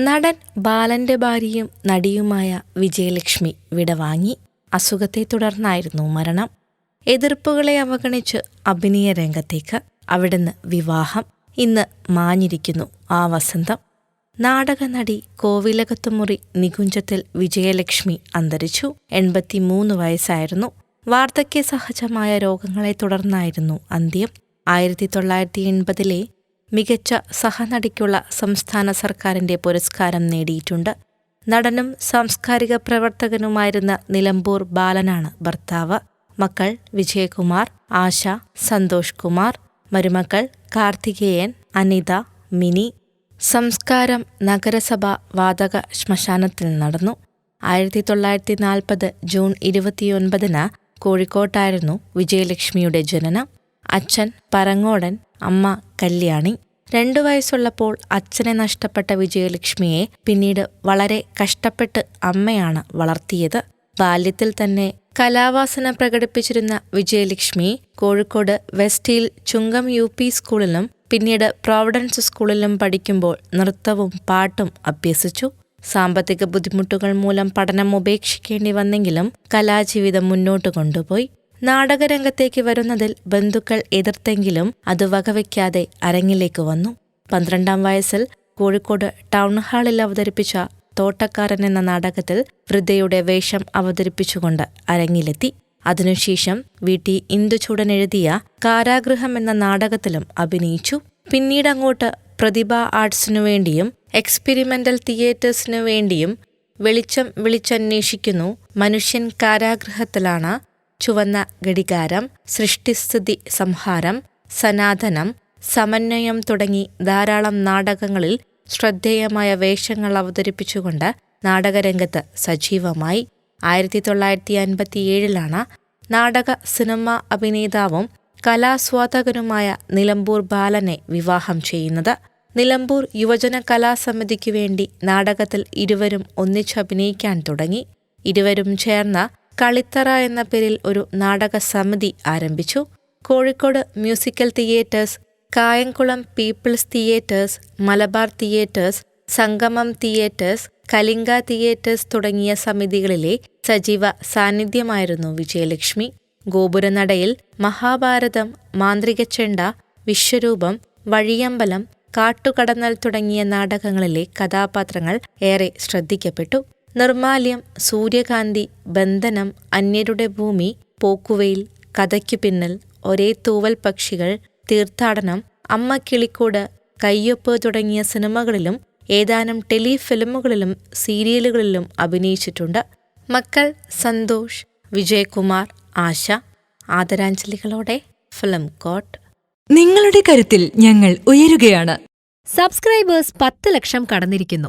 നടൻ ബാലന്റെ ഭാര്യയും നടിയുമായ വിജയലക്ഷ്മി വിടവാങ്ങി അസുഖത്തെ തുടർന്നായിരുന്നു മരണം. എതിർപ്പുകളെ അവഗണിച്ച് അഭിനയ രംഗത്തേക്ക്. അവിടുന്ന് വിവാഹം. ഇന്ന് മാഞ്ഞിരിക്കുന്നു ആ വസന്തം. നാടകനടി കോവിലകത്തുമുറി നികുഞ്ചത്തിൽ വിജയലക്ഷ്മി അന്തരിച്ചു. എൺപത്തിമൂന്ന് വയസ്സായിരുന്നു. വാർദ്ധക്യ സഹജമായ രോഗങ്ങളെ തുടർന്നായിരുന്നു അന്ത്യം. ആയിരത്തി തൊള്ളായിരത്തി എൺപതിലെ മികച്ച സഹനടിക്കുള്ള സംസ്ഥാന സർക്കാരിന്റെ പുരസ്കാരം നേടിയിട്ടുണ്ട്. നടനും സാംസ്കാരിക പ്രവർത്തകനുമായിരുന്ന നിലമ്പൂർ ബാലനാണ് ഭർത്താവ്. മക്കൾ വിജയകുമാർ ആശ സന്തോഷ് കുമാർ. മരുമക്കൾ കാർത്തികേയൻ അനിത മിനി. സംസ്കാരം നഗരസഭ വാതക ശ്മശാനത്തിൽ നടന്നു. ആയിരത്തി തൊള്ളായിരത്തി നാൽപ്പത് ജൂൺ ഇരുപത്തിയൊൻപതിന് കോഴിക്കോട്ടായിരുന്നു വിജയലക്ഷ്മിയുടെ ജനനം. അച്ഛൻ പരങ്ങോടൻ അമ്മ കല്യാണി. രണ്ടു വയസ്സുള്ളപ്പോൾ അച്ഛനെ നഷ്ടപ്പെട്ട വിജയലക്ഷ്മിയെ പിന്നീട് വളരെ കഷ്ടപ്പെട്ട് അമ്മയാണ് വളർത്തിയത്. ബാല്യത്തിൽ തന്നെ കലാവാസന പ്രകടിപ്പിച്ചിരുന്ന വിജയലക്ഷ്മി കോഴിക്കോട് വെസ്റ്റിൽ ചുങ്കം യു പി സ്കൂളിലും പിന്നീട് പ്രോവിഡൻസ് സ്കൂളിലും പഠിക്കുമ്പോൾ നൃത്തവും പാട്ടും അഭ്യസിച്ചു. സാമ്പത്തിക ബുദ്ധിമുട്ടുകൾ മൂലം പഠനം ഉപേക്ഷിക്കേണ്ടി വന്നെങ്കിലും കലാജീവിതം മുന്നോട്ട് കൊണ്ടുപോയി. നാടകരംഗത്തേക്ക് വരുന്നതിൽ ബന്ധുക്കൾ എതിർത്തെങ്കിലും അത് വകവയ്ക്കാതെ അരങ്ങിലേക്ക് വന്നു. പന്ത്രണ്ടാം വയസ്സിൽ കോഴിക്കോട് ടൗൺ ഹാളിൽ അവതരിപ്പിച്ച തോട്ടക്കാരൻ എന്ന നാടകത്തിൽ വൃദ്ധയുടെ വേഷം അവതരിപ്പിച്ചുകൊണ്ട് അരങ്ങിലെത്തി. അതിനുശേഷം വി. ടി. ഇന്ദുചൂടൻ എഴുതിയ കാരാഗൃഹം എന്ന നാടകത്തിലും അഭിനയിച്ചു. പിന്നീടങ്ങോട്ട് പ്രതിഭ ആർട്സിനു വേണ്ടിയും എക്സ്പെരിമെന്റൽ തിയേറ്റേഴ്സിനു വേണ്ടിയും വെളിച്ചം വിളിച്ചന്വേഷിക്കുന്നു. മനുഷ്യൻ കാരാഗൃഹത്തിലാണ് ചുവന്ന ഘടികാരം സൃഷ്ടിസ്ഥിതി സംഹാരം സനാതനം സമന്വയം തുടങ്ങി ധാരാളം നാടകങ്ങളിൽ ശ്രദ്ധേയമായ വേഷങ്ങൾ അവതരിപ്പിച്ചുകൊണ്ട് നാടകരംഗത്ത് സജീവമായി. ആയിരത്തി തൊള്ളായിരത്തി അൻപത്തിയേഴിലാണ് നാടക സിനിമ അഭിനേതാവും കലാസ്വാദകനുമായ നിലമ്പൂർ ബാലനെ വിവാഹം ചെയ്യുന്നത്. നിലമ്പൂർ യുവജന കലാസമിതിക്കു വേണ്ടി നാടകത്തിൽ ഇരുവരും ഒന്നിച്ചഭിനയിക്കാൻ തുടങ്ങി. ഇരുവരും ചേർന്ന കളിത്തറ എന്ന പേരിൽ ഒരു നാടക സമിതി ആരംഭിച്ചു. Kozhikode musical theatres Kayamkulam peoples theatres Malabar theatres Sangamam theatres Kalinga theatres തുടങ്ങിയ സമിതികളിലെ സജീവ സാന്നിധ്യമായിരുന്നു വിജയലക്ഷ്മി. ഗോപുരനടയിൽ മഹാഭാരതം മാന്ത്രികച്ചെണ്ട വിശ്വരൂപം വഴിയമ്പലം കാട്ടുകടന്നൽ തുടങ്ങിയ നാടകങ്ങളിലെ കഥാപാത്രങ്ങൾ ഏറെ ശ്രദ്ധിക്കപ്പെട്ടു. നിർമാല്യം സൂര്യകാന്തി ബന്ധനം അന്യരുടെ ഭൂമി പോക്കുവെയിൽ കഥയ്ക്കു പിന്നൽ ഒരേ തൂവൽ പക്ഷികൾ തീർത്ഥാടനം അമ്മ കിളിക്കൂട് കയ്യൊപ്പ് തുടങ്ങിയ സിനിമകളിലും ഏതാനും ടെലിഫിലിമുകളിലും സീരിയലുകളിലും അഭിനയിച്ചിട്ടുണ്ട്. മക്കൾ സന്തോഷ് വിജയകുമാർ ആശ ആദരാഞ്ജലികളോടെ ഫിലിം കോട്ട്. നിങ്ങളുടെ കരുത്തിൽ ഞങ്ങൾ ഉയരുകയാണ്. സബ്സ്ക്രൈബേഴ്സ് പത്ത് ലക്ഷം കടന്നിരിക്കുന്നു.